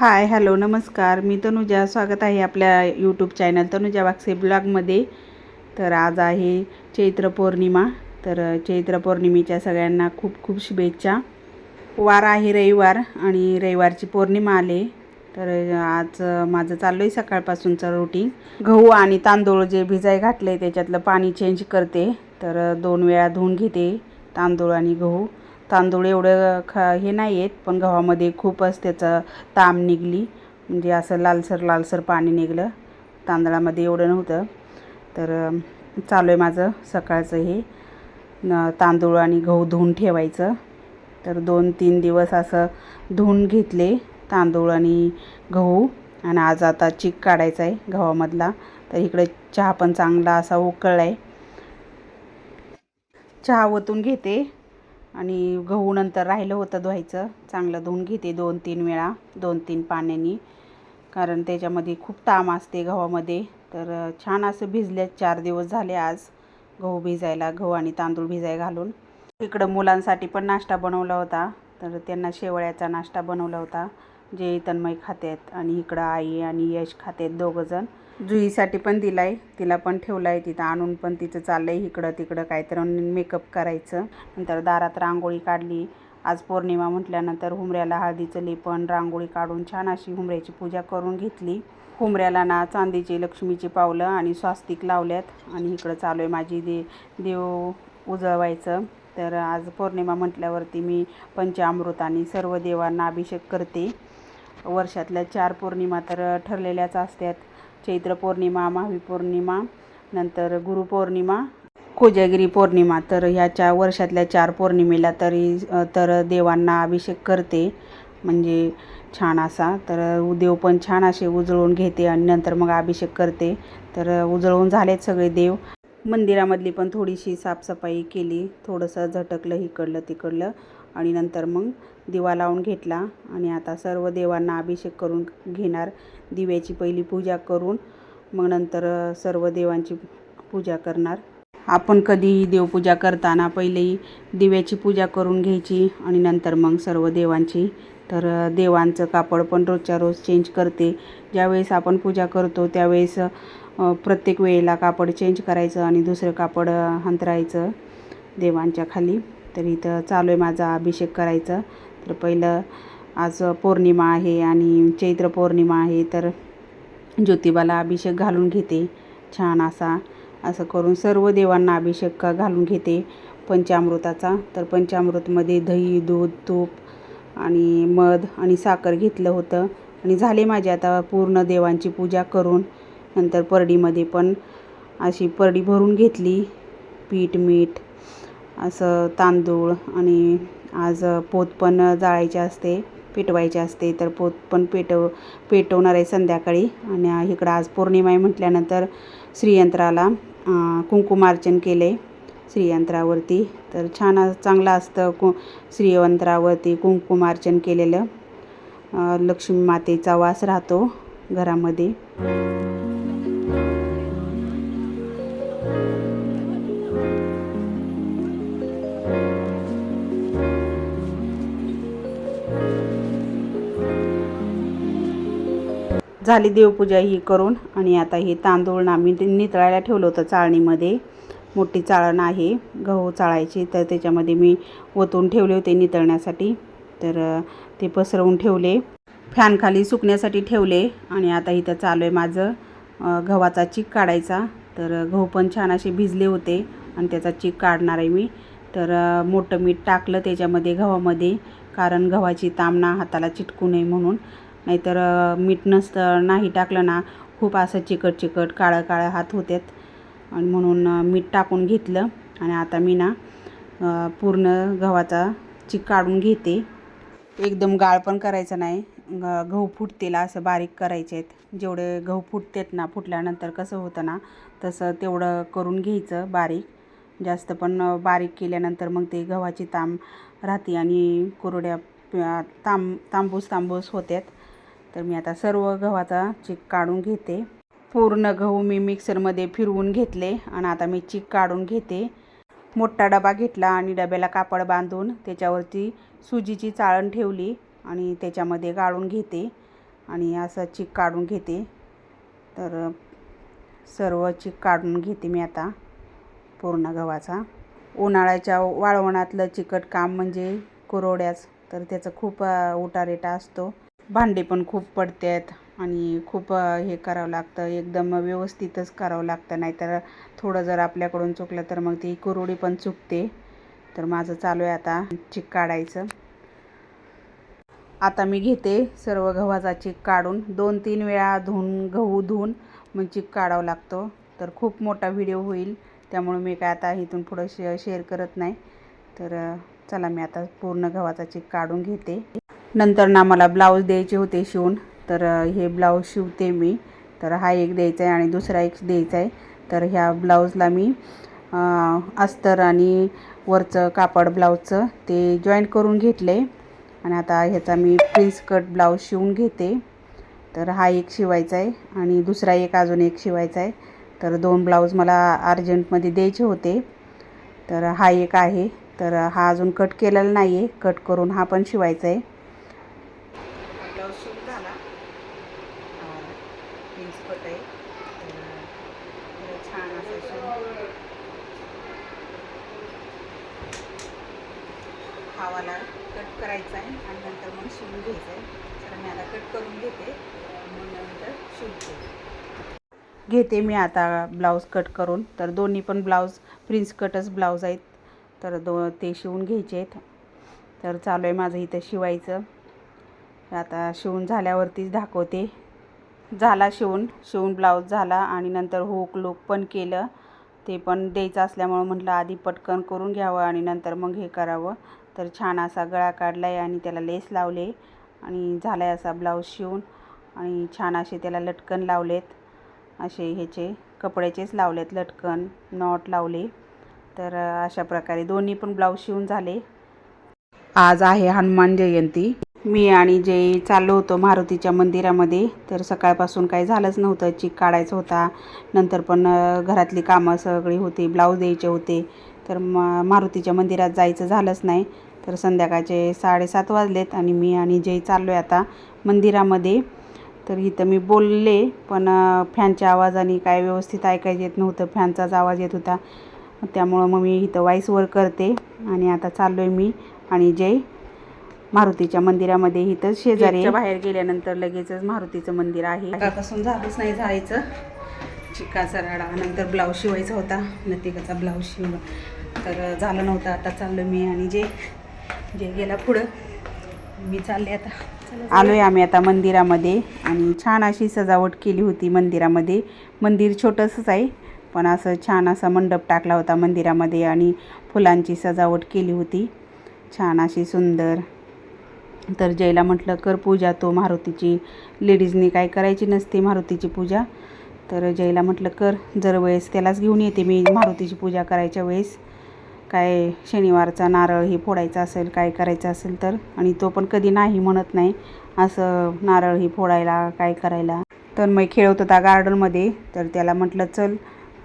Hi hello नमस्कार. मी तनुजा. स्वागत आहे आपल्या यूट्यूब चॅनल तनुजा वागसे ब्लॉगमध्ये तर आज आहे चैत्र पौर्णिमा. तर चैत्र पौर्णिमेच्या सगळ्यांना खूप खूप शुभेच्छा. वार आहे रविवार आणि रविवारची पौर्णिमा आले. तर आज माझं चाललं आहे सकाळपासूनचं रुटीन गहू आणि तांदूळ जे भिजाय घातलं आहे त्याच्यातलं पाणी चेंज करते. तर दोन वेळा धुवून घेते तांदूळ आणि गहू. तांदूळ एवढं ख हे नाही आहेत पण गव्हामध्ये खूपच त्याचं ताम निघली. म्हणजे असं लालसर लालसर पाणी निघलं. तांदळामध्ये एवढं नव्हतं. तर चालू आहे माझं सकाळचं हे. तांदूळ आणि गहू धुवून ठेवायचं. तर दोन तीन दिवस असं धुवून घेतले तांदूळ आणि गहू. आणि आज आता चिक काढायचा आहे गव्हामधला. तर इकडे चहा पण चांगला असा उकळला आहे चहा ओतून घेते. आणि गहू नंतर राहिलं होतं धुवायचं. चांगलं धुवून घेते दोन तीन वेळा दोन तीन पाण्यानी. कारण त्याच्यामध्ये खूप ताम असते गव्हामध्ये. तर छान असं भिजले चार दिवस झाले आज गहू भिजायला गहू आणि तांदूळ भिजाय घालून. इकडं मुलांसाठी पण नाश्ता बनवला होता. तर त्यांना शेवळ्याचा नाश्ता बनवला होता. जे तन्मय खातात आणि इकडं आई आणि यश खातात दोघंजण जुईसाठी पण दिला आहे तिला पण ठेवलाय. तिथं आणून पण तिचं चाललं आहे इकडं तिकडं काहीतरी मेकअप करायचं. नंतर दारात रांगोळी काढली. आज पौर्णिमा म्हटल्यानंतर हुमऱ्याला हळदीचं लेपण रांगोळी काढून छान अशी हुमऱ्याची पूजा करून घेतली. हुमऱ्याला ना चांदीची लक्ष्मीची पावलं आणि स्वास्तिक लावल्यात. आणि इकडं चालू आहे माझी दे देव उजळवायचं. तर आज पौर्णिमा म्हटल्यावरती मी पंचामृताने सर्व देवांना अभिषेक करते. वर्षातल्या चार पौर्णिमा तर ठरलेल्याच असतात. चैत्र पौर्णिमा महावी पौर्णिमा नंतर गुरुपौर्णिमा कोजागिरी पौर्णिमा. तर ह्याच्या वर्षातल्या चार पौर्णिमेला तरी तर देवांना अभिषेक करते. म्हणजे छान असा. तर देव पण छान असे उजळून घेते आणि नंतर मग अभिषेक करते. तर उजळून झालेत सगळे देव. मंदिरामधली पण थोडीशी साफसफाई केली. थोडंसं झटकलं इकडलं तिकडलं. आणि नंतर मग दिवा लावून घेतला आणि आता सर्व देवांना अभिषेक करून घेणार. दिव्याची पहिली पूजा करून मग नंतर सर्व देवांची पूजा करणार. आपण कधीही देवपूजा करताना पहिलेही दिव्याची पूजा करून घ्यायची आणि नंतर मग सर्व देवांची. तर देवांचं कापड पण रोजच्या रोज चेंज करते. ज्यावेळेस आपण पूजा करतो त्यावेळेस प्रत्येक वेळेला कापड चेंज करायचं आणि दुसरं कापड अंतरायचं देवांच्या खाली. तर इथं चालू आहे माझा अभिषेक करायचा. तर पहिलं आज पौर्णिमा आहे आणि चैत्र पौर्णिमा आहे तर ज्योतिबाला अभिषेक घालून घेते. छान असा असं करून सर्व देवांना अभिषेक घालून घेते. पंचामृताचा तर पंचामृतमध्ये दही दूध तूप आणि मध आणि साखर घेतलं होतं. आणि झाले माझे आता पूर्ण देवांची पूजा करून. नंतर परडीमध्ये पण अशी परडी भरून घेतली. पीठ मीठ असं तांदूळ आणि आज पोत पण जाळायचे असते पेटवायचे असते तर पोत पण पेटव पेटवणार आहे संध्याकाळी. आणि इकडं आज पौर्णिमा आहे म्हटल्यानंतर श्रीयंत्राला कुंकुमार्चन केले श्रीयंत्रावरती. तर छान चांगलं असतं कु श्रीयंत्रावरती कुंकुमार्चन केलेलं. लक्ष्मी मातेचा वास राहतो घरामध्ये. झाली देवपूजा ही करून आणि आता हे तांदूळ ना मी ते नितळायला ठेवलं होतं चाळणीमध्ये. मोठी चाळण आहे गहू चाळायची तर त्याच्यामध्ये मी ओतून ठेवले होते नितळण्यासाठी. तर ते पसरवून ठेवले. फॅनखाली सुकण्यासाठी ठेवले आणि आता इथं चालू आहे माझं गव्हाचा चीक काढायचा. तर गहू पण छान असे भिजले होते आणि त्याचा चीक काढणार आहे मी. तर मोठं मीठ टाकलं त्याच्यामध्ये गव्हामध्ये कारण गव्हाची तामणा हाताला चिटकू नये म्हणून. नाहीतर मीठ नसतं नाही टाकलं ना खूप असं चिकट चिकट काळं काळं हात होतात. आणि म्हणून मीठ टाकून घेतलं. आणि आता मी ना पूर्ण गव्हाचा चिक काढून घेते. एकदम गाळ पण करायचं नाही. ग गहू फुटतील असं बारीक करायचे आहेत. जेवढे गहू फुटतात ना फुटल्यानंतर कसं होतं ना तसं तेवढं करून घ्यायचं बारीक. जास्त पण बारीक केल्यानंतर मग ते गव्हाची ताम राहते आणि कुरड्या तांब तांबूस तांबूस होतात तर मी आता सर्व गव्हाचा चीक काढून घेते. पूर्ण गहू मी मिक्सरमध्ये फिरवून घेतले आणि आता मी चीक काढून घेते. मोठा डबा घेतला आणि डब्याला कापड बांधून त्याच्यावरती सुजीची चाळण ठेवली आणि त्याच्यामध्ये गाळून घेते आणि असं चीक काढून घेते. तर सर्व चीक काढून घेते मी आता पूर्ण गव्हाचा. उन्हाळ्याच्या वाळवणातलं चिकट काम म्हणजे कुरवड्याच तर त्याचं खूप उटारेटा असतो. भांडे पण खूप पडतात आणि खूप हे करावं लागतं एकदम व्यवस्थितच करावं लागतं. नाहीतर थोडं जर आपल्याकडून चुकलं तर मग ती कुरवडी पण चुकते. तर माझं चालू आहे आता चिक काढायचं. आता मी घेते सर्व गव्हाचा चिक काढून. दोन तीन वेळा धुवून गहू धुवून मग चिक काढावा लागतो. तर खूप मोठा व्हिडिओ होईल. त्यामुळे मी काय आता इथून पुढं शे शेअर करत नाही. तर चला मी आता पूर्ण गव्हाचा चिक काढून घेते. नंतर ना मला ब्लाऊज द्यायचे होते शिवून तर हे ब्लाऊज शिवते मी. तर हा एक द्यायचा आहे आणि दुसरा एक द्यायचा आहे. तर ह्या ब्लाऊजला मी अस्तर आणि वरचं कापड ब्लाऊजचं ते जॉईंट करून घेतले. आणि आता ह्याचा मी प्रिन्स कट ब्लाऊज शिवून घेते. तर हा एक शिवायचा आहे आणि दुसरा एक अजून एक शिवायचा आहे. तर दोन ब्लाऊज मला अर्जंटमध्ये द्यायचे होते. तर हा एक आहे. तर हा अजून कट केलेला नाही आहे कट करून हा पण शिवायचा आहे. शिवून झाला प्रिन्स कट आहे छान असं खावाला कट करायचा आहे आणि नंतर मग शिवून घ्यायचं आहे. तर मी आता कट करून घेते. मग नंतर शिवते घेते मी आता ब्लाऊज कट करून. तर दोन्ही पण ब्लाऊज प्रिन्स कटच ब्लाऊज आहेत. तर दो ते शिवून घ्यायचे आहेत. तर चालू आहे माझं इथं शिवायचं. आता शिवून झाल्यावरतीच दाखवते. झाला शिवून. शिवून ब्लाऊज झाला आणि नंतर हुक लूक पण केलं. ते पण द्यायचं असल्यामुळं म्हटलं आधी पटकन करून घ्यावं आणि नंतर मग हे करावं. तर छान असा गळा काढला आहे आणि त्याला लेस लावले आणि झाला आहे असा ब्लाऊज शिवून. आणि छान असे त्याला लटकन लावलेत. असे ह्याचे कपड्याचेच लावलेत लटकन नॉट लावले. तर अशा प्रकारे दोन्ही पण ब्लाऊज शिवून झाले. आज आहे हनुमान जयंती. मी आणि जे चाललो होतो मारुतीच्या मंदिरामध्ये तर सकाळपासून काही झालंच नव्हतं. चिक काढायचं होता. नंतर पण घरातली कामं सगळी होती ब्लाऊज द्यायचे होते. तर म मारुतीच्या मंदिरात जायचं झालंच नाही. तर संध्याकाळचे साडेसात वाजलेत आणि मी आणि जय चाललो आहे आता मंदिरामध्ये तर इथं मी बोलले पण फॅनच्या आवाजाने काय व्यवस्थित ऐकायचं येत नव्हतं. फॅनचाच आवाज येत होता. त्यामुळं मग मी इथं व्हॉईसवर करते आणि आता चाललो आहे मी आणि जय मारुतीच्या मंदिरामध्ये. इथं शेजारी बाहेर गेल्यानंतर लगेचच मारुतीचं मंदिर आहे. सकाळपासून झालंच नाही जायचं. चिकाचा राडा नंतर ब्लाऊज शिवायचा होता. नतिकाचा ब्लाऊज शिवला. तर झालं नव्हतं आता चाललो मी आणि जे जे गेला पुढं मी चालले आता. आलो आहे आम्ही आता मंदिरामध्ये आणि छान अशी सजावट केली होती मंदिरामध्ये. मंदिर छोटंसंच आहे पण असं छान असा मंडप टाकला होता मंदिरामध्ये आणि फुलांची सजावट केली होती. छान अशी सुंदर तर जयला म्हटलं कर पूजा तो मारुतीची लेडीजनी काय करायची नसते मारुतीची पूजा. तर जयला म्हटलं कर जर वेळेस त्यालाच घेऊन येते मी मारुतीची पूजा करायच्या वेळेस. काय शनिवारचा नारळ हे फोडायचा असेल काय करायचं असेल तर. आणि तो पण कधी नाही म्हणत नाही असं नारळ हे फोडायला काय करायला. तर मग खेळत होता गार्डनमध्ये. तर त्याला म्हटलं चल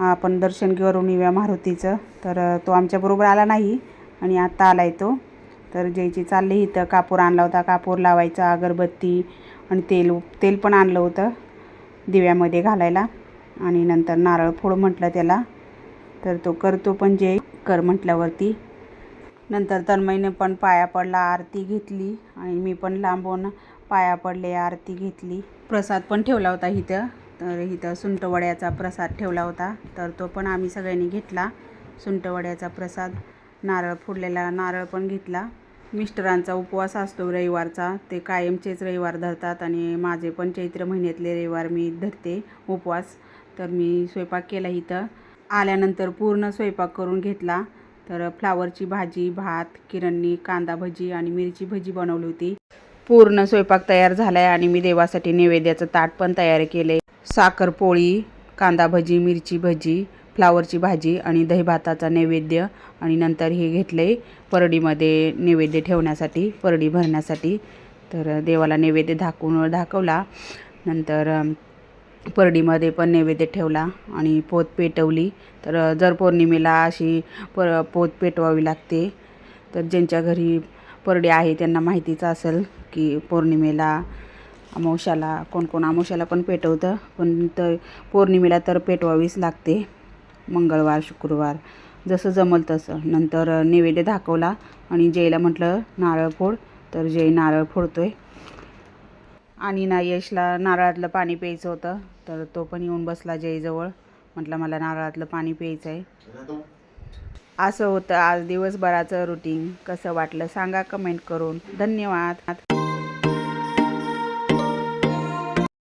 आपण दर्शन करून येऊया मारुतीचं. तर तो आमच्याबरोबर आला नाही आणि आत्ता आला आहे तो. तर जयची चालली इथं कापूर आणला होता कापूर लावायचा अगरबत्ती आणि तेल तेल पण आणलं होतं दिव्यामध्ये घालायला. आणि नंतर नारळ फोड म्हटलं त्याला. तर तो करतो पण जे कर म्हटल्यावरती. नंतर तन्मयने पण पाया पडला आरती घेतली. आणि मी पण लांबून पाया पडले आरती घेतली. प्रसाद पण ठेवला होता इथं. तर इथं सुंटवड्याचा प्रसाद ठेवला होता. तर तो पण आम्ही सगळ्यांनी घेतला. सुंटवड्याचा प्रसाद. नारळ फोडलेला नारळ पण घेतला. मिस्टरांचा उपवास असतो रविवारचा. ते कायमचेच रविवार धरतात आणि माझे पण चैत्र महिन्यातले रविवार मी धरते उपवास. तर मी स्वयंपाक केला इथं. आल्यानंतर पूर्ण स्वयंपाक करून घेतला. तर फ्लावरची भाजी भात किरणनी कांदा भजी आणि मिरची भजी बनवली होती. पूर्ण स्वयंपाक तयार झाला आहे आणि मी देवासाठी नैवेद्याचं ताट पण तयार केलं आहे साखरपोळी कांदा भजी मिरची भजी फ्लावरची भाजी आणि दहीभाताचा नैवेद्य आणि नंतर हे घेतलं आहे परडीमध्ये नैवेद्य ठेवण्यासाठी परडी भरण्यासाठी. तर देवाला नैवेद्य धाकून दाखवला नंतर परडीमध्ये पण नैवेद्य ठेवला आणि पोत पेटवली. तर जर पौर्णिमेला अशी पर पोत पेटवावी लागते तर ज्यांच्या घरी परडी आहे त्यांना माहितीच असेल की पौर्णिमेला अमावश्याला कोण कोण अमावश्याला पण पेटवतं पण तर पौर्णिमेला तर पेटवावीच लागते. मंगळवार शुक्रवार जसं जमल तसं. नंतर नैवेद्य दाखवला आणि जयला म्हटलं नारळ फोड. तर जय नारळ फोडतोय. आणि ना यशला नारळातलं पाणी प्यायचं होतं तर तो पण येऊन बसला जयजवळ. म्हटलं मला नारळातलं पाणी प्यायचं आहे असं होतं. आज दिवसभराचं रुटीन. कसं वाटलं सांगा कमेंट करून. धन्यवाद.